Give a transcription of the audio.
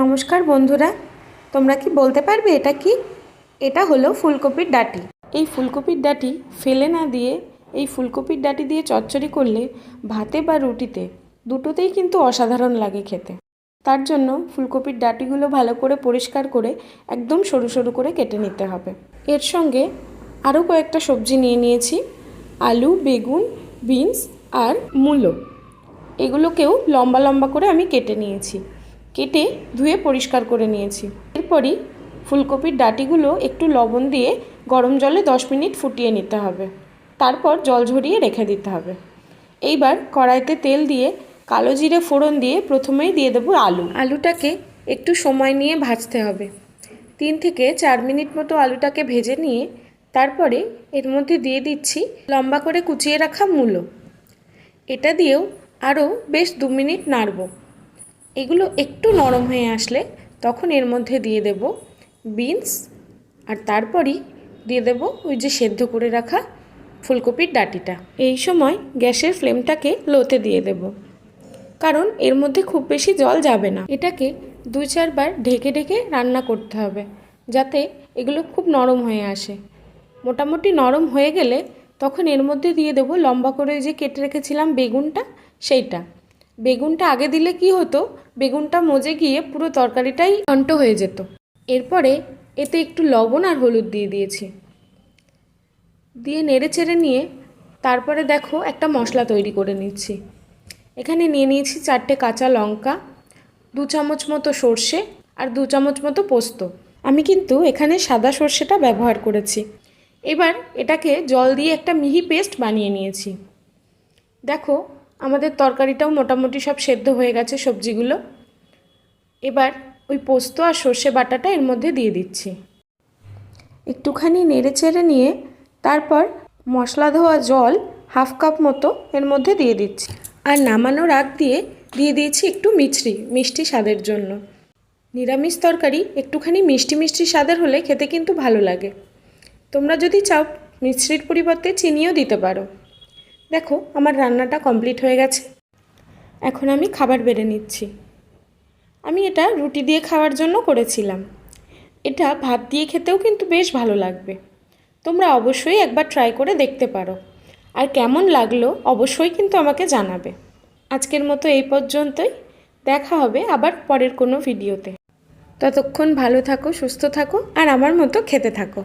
নমস্কার বন্ধুরা, তোমরা কি বলতে পারবে এটা কি? এটা হলো ফুলকপির ডাঁটি। এই ফুলকপির ডাঁটি ফেলে না দিয়ে, এই ফুলকপির ডাঁটি দিয়ে চচ্চড়ি করলে ভাতে বা রুটিতে দুটোতেই কিন্তু অসাধারণ লাগে খেতে। তার জন্য ফুলকপির ডাঁটিগুলো ভালো করে পরিষ্কার করে একদম সরু সরু করে কেটে নিতে হবে। এর সঙ্গে আরও কয়েকটা সবজি নিয়ে নিয়েছি, আলু, বেগুন, বিনস আর মূলো। এগুলোকেও লম্বা লম্বা করে আমি কেটে নিয়েছি। কেটে ধুয়ে পরিষ্কার করে নিয়েছি। এরপরই ফুলকপির ডাটিগুলো একটু লবণ দিয়ে গরম জলে দশ মিনিট ফুটিয়ে নিতে হবে। তারপর জল ঝরিয়ে রেখে দিতে হবে। এইবার কড়াইতে তেল দিয়ে কালো জিরে ফোড়ন দিয়ে প্রথমেই দিয়ে দেবো আলু। আলুটাকে একটু সময় নিয়ে ভাজতে হবে। তিন থেকে চার মিনিট মতো আলুটাকে ভেজে নিয়ে তারপরে এর মধ্যে দিয়ে দিচ্ছি লম্বা করে কুচিয়ে রাখা মূলো। এটা দিয়েও আরও বেশ দু মিনিট নাড়ব। এগুলো একটু নরম হয়ে আসলে তখন এর মধ্যে দিয়ে দেব বিনস আর তারপরই দিয়ে দেব ওই যে সেদ্ধ করে রাখা ফুলকপির ডাটিটা। এই সময় গ্যাসের ফ্লেমটাকে লোতে দিয়ে দেব। কারণ এর মধ্যে খুব বেশি জল যাবে না। এটাকে দুই চারবার ঢেকে ঢেকে রান্না করতে হবে যাতে এগুলো খুব নরম হয়ে আসে। মোটামুটি নরম হয়ে গেলে তখন এর মধ্যে দিয়ে দেবো লম্বা করে যে কেটে রেখেছিলাম বেগুনটা, সেইটা। বেগুনটা আগে দিলে কি হতো? বেগুনটা মজে গিয়ে পুরো তরকারিটাই ঘন্ট হয়ে যেত। এরপরে এতে একটু লবণ আর হলুদ দিয়ে দিয়েছি। দিয়ে নেড়ে চেড়ে নিয়ে তারপরে দেখো একটা মশলা তৈরি করে নিচ্ছি। এখানে নিয়ে নিয়েছি চারটে কাঁচা লঙ্কা, দু চামচ মতো সর্ষে আর দু চামচ মতো পোস্ত। আমি কিন্তু এখানে সাদা সর্ষেটা ব্যবহার করেছি। এবার এটাকে জল দিয়ে একটা মিহি পেস্ট বানিয়ে নিয়েছি। দেখো আমাদের তরকারিটাও মোটামুটি সব সেদ্ধ হয়ে গেছে সবজিগুলো। এবার ওই পোস্ত আর সর্ষে বাটাটা এর মধ্যে দিয়ে দিচ্ছি। একটুখানি নেড়ে চেড়ে নিয়ে তারপর মশলা ধোয়া জল হাফ কাপ মতো এর মধ্যে দিয়ে দিচ্ছি। আর নামানোর আগ দিয়ে দিয়ে দিয়েছি একটু মিছরি, মিষ্টি স্বাদের জন্য। নিরামিষ তরকারি একটুখানি মিষ্টি মিষ্টি স্বাদের হলে খেতে কিন্তু ভালো লাগে। তোমরা যদি চাও মিশ্রির পরিবর্তে চিনিও দিতে পারো। দেখো, আমার রান্নাটা কমপ্লিট হয়ে গেছে। এখন আমি খাবার বেড়ে নিচ্ছি। আমি এটা রুটি দিয়ে খাওয়ার জন্য করেছিলাম। এটা ভাত দিয়ে খেতেও কিন্তু বেশ ভালো লাগবে। তোমরা অবশ্যই একবার ট্রাই করে দেখতে পারো। আর কেমন লাগল অবশ্যই কিন্তু আমাকে জানাবে। আজকের মতো এই পর্যন্তই। দেখা হবে আবার পরের কোনো ভিডিওতে ততক্ষণ ভালো থাকো, সুস্থ থাকো, আর আমার মতো খেতে থাকো।